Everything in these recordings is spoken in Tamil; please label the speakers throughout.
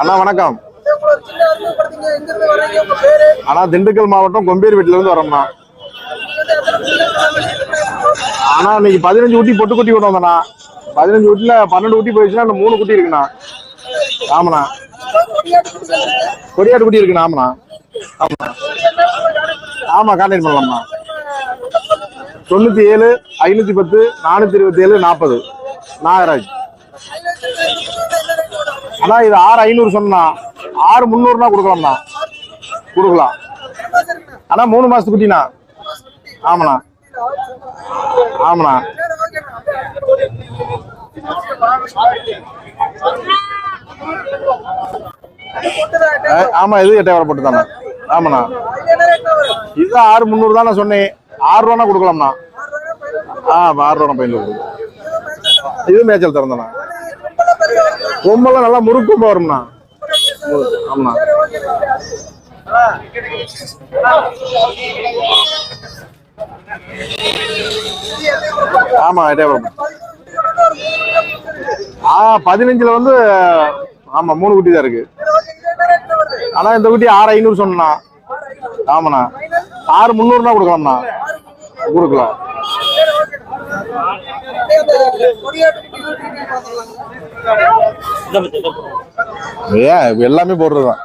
Speaker 1: அண்ணா வணக்கம். அண்ணா திண்டுக்கல் மாவட்டம் கொம்பேரி வீட்டுல இருந்து வரோம்ண்ணா ஆனா இன்னைக்கு பதினஞ்சு ஊட்டி பொட்டு குட்டி கொண்டு வந்தண்ணா. பதினஞ்சு ஊட்டில பன்னெண்டு ஊட்டி போயிடுச்சுன்னா மூணு குட்டி இருக்குண்ணா. ஆமாண்ணா. கொடியாட்டு குட்டி இருக்குண்ணா. ஆமாண்ணா. ஆமாண்ணா. ஆமா கான்டாக்ட் பண்ணலாம்ண்ணா தொண்ணூற்றி ஏழு ஐநூற்றி பத்து நானூற்றி இருபத்தி ஏழு நாற்பது. நாகராஜ். அண்ணா இது ஆறு ஐநூறு சொன்னா ஆறு முந்நூறுனா கொடுக்கலாம்ண்ணா கொடுக்கலாம். அண்ணா மூணு மாதத்து குட்டிண்ணா. ஆமாண்ணா. ஆமாண்ணா. ஆமாம் ஆமா இது எட்டாயிரம் போட்டு தானே. ஆமாண்ணா. இதுதான் ஆறு முந்நூறு தானே சொன்னேன். ஆறு ரூபானா கொடுக்கலாம்ண்ணா? ஆ ஆறு ரூபா பையன் கொடுக்கும் இது மேய்ச்சல் திறந்தண்ணா கொம்பெல்லாம் நல்லா முறுக்கும் கொம்பா வரும்ண்ணா ஆமாண்ணா. ஆமா எட்டாயிரம் ஆ பதினஞ்சுல வந்து ஆமா மூணு குட்டி தான் இருக்கு. ஆனா இந்த குட்டி ஆறு ஐநூறு சொன்னா ஆமாண்ணா. ஆறு முந்நூறுனா கொடுக்கலாம்ண்ணா. கொடுக்கலாம். ஏன் எல்லாமே போடுறதுதான்.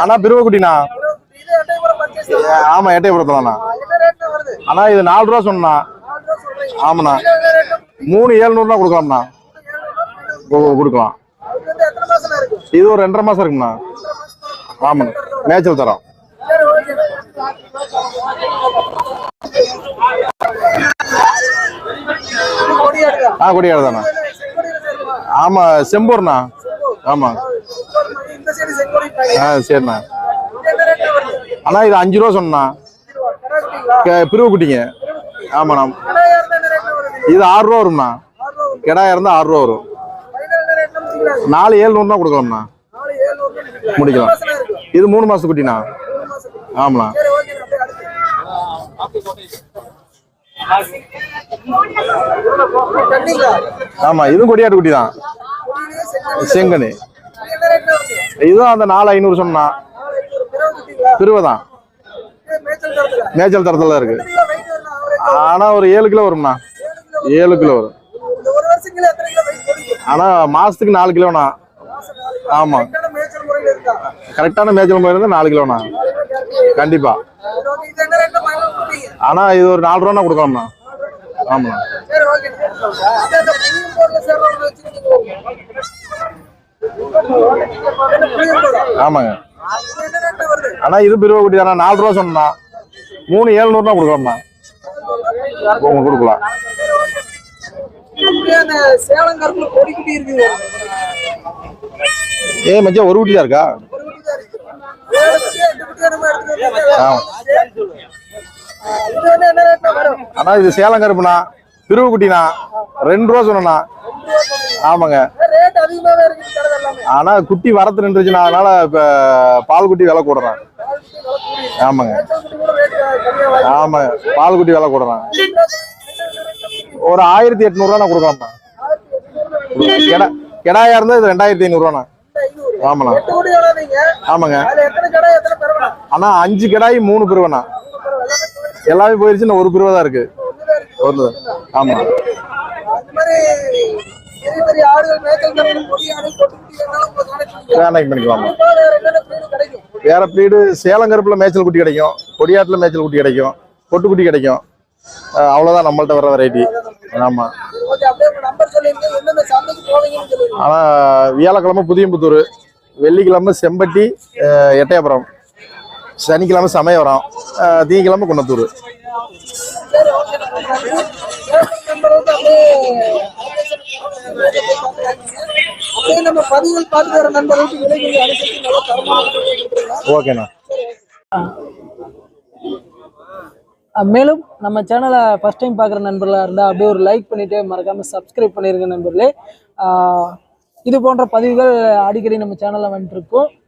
Speaker 1: ஆனா பிரிவ குட்டிண்ணா ஏ, ஆமா ஆனா இது நாலு ரூபா சொன்னா. ஆமாண்ணா. மூணு ஏழ்நூறுனா கொடுக்கலாம்ண்ணா. கொடுக்கலாம். இது ஒரு ரெண்டரை மாசம் இருக்குண்ணா ஆமாண்ணா. மேய்ச்சல் தரோம். ஆ கொடியாடு தானே? ஆமா செம்பூர்ண்ணா ஆமா. ஆ சரிண்ணா. அண்ணா இது அஞ்சு ரூபா சொன்னா பிரிவு குட்டிங்க ஆமாண்ணா. இது ஆறு ரூபா வரும்ண்ணா. கிடாயா இருந்தா ஆறு ரூபா வரும். நாலு ஏழ்நூறு தான் கொடுக்கலாம்ண்ணா. முடிக்கலாம். இது மூணு மாசம் குட்டிண்ணா ஆமா. இதுவும் கொடியாட்டு குட்டி தான். செங்கனு. இதுவும் அந்த நாலு ஐநூறு சொன்னா. திருவதான் மேய்ச்சல் தரத்துல இருக்கு. ஆனா ஒரு ஏழு கிலோ வரும்ண்ணா. ஏழு கிலோ வரும். ஆனா மாசத்துக்கு நாலு கிலோண்ணா. ஆமா. கரெக்டான மேய்ச்சல் முறை நாலு கிலோண்ணா. கண்டிப்பா. ஆனா இது ஒரு நாலு ரூபா கொடுக்கலாம்ண்ணா. ஆமாண்ணா. ஆமாங்க. ஆனா இது பிரிவ குட்டி தானே நாலு ரூபா சொன்னா. மூணு ஏழ்நூறுனா கொடுக்கலாம்ண்ணா. உங்களுக்கு கொடுக்கலாம்.
Speaker 2: சேலம் கருப்புல
Speaker 1: ஏ மச்சான் ஒரு குட்டி தான் இருக்கா
Speaker 2: ஏழு குட்டி, எட்டு குட்டி
Speaker 1: ஆமா
Speaker 2: இது
Speaker 1: சேலம் கருப்புண்ணா. பிரிவு குட்டிண்ணா ரெண்டு ரூபா சொன்னா ஆமாங்க. ஆனா குட்டி வரத்து நின்றுச்சுன்னா அதனால இப்ப பால் குட்டி விலை கூடுறான். ஆமாங்க. ஆமாங்க. பால் குட்டி விலை கூடுறான். ஒரு ஆயிரத்தி எட்நூறுவா நான் கொடுக்கலாம்ண்ணா கெடா கெடாயா இருந்தா இது ரெண்டாயிரத்தி ஐநூறுவாண்ணா.
Speaker 2: ஐநூறு
Speaker 1: ஆமாண்ணா. ஆமாங்க. ஆனா அஞ்சு கிடாய் மூணு பிரிவண்ணா எல்லாமே போயிருச்சு இன்னும் ஒரு பிரிவு தான் இருக்கு. ஒரு ஆமா வேலைக்கு பண்ணிக்கலாமா.
Speaker 2: வேற
Speaker 1: ப்ரீடு சேலம் கருப்புல மேய்ச்சல் குட்டி கிடைக்கும். கொடியாட்டுல மேய்ச்சல் குட்டி கிடைக்கும். பொட்டு குட்டி கிடைக்கும். அஹ் அவ்வளவுதான் நம்மள்ட்ட வர வெரைட்டி ஆமா.
Speaker 2: ஓகே அப்படியே உங்க நம்பர் சொல்லிருங்க எந்தெந்த சந்தைக்கு போவீங்கன்னு சொல்லுங்க
Speaker 1: ஆனா வியாழக்கிழமை புதியம்புத்தூர் வெள்ளிக்கிழமை செம்பட்டி எட்டயபுரம். சனிக்கிழமை சமயம் வரும். திங்கக்கிழமை குன்னத்தூர்.
Speaker 2: நம்ம பதிவுகள் பார்த்து வர நண்பர்களுக்கு விலை கொஞ்சம் அனுசரித்து
Speaker 1: ஓகேண்ணா
Speaker 3: மேலும் நம்ம சேனலை ஃபஸ்ட் டைம் பார்க்குற நண்பர்களாக இருந்தால் அப்படியே ஒரு லைக் பண்ணிவிட்டு மறக்காமல் சப்ஸ்கிரைப் பண்ணிருங்க நண்பர்களே. இது போன்ற பதிவுகள் அடிக்கடி நம்ம சேனலில் வந்துட்டுருக்கோம்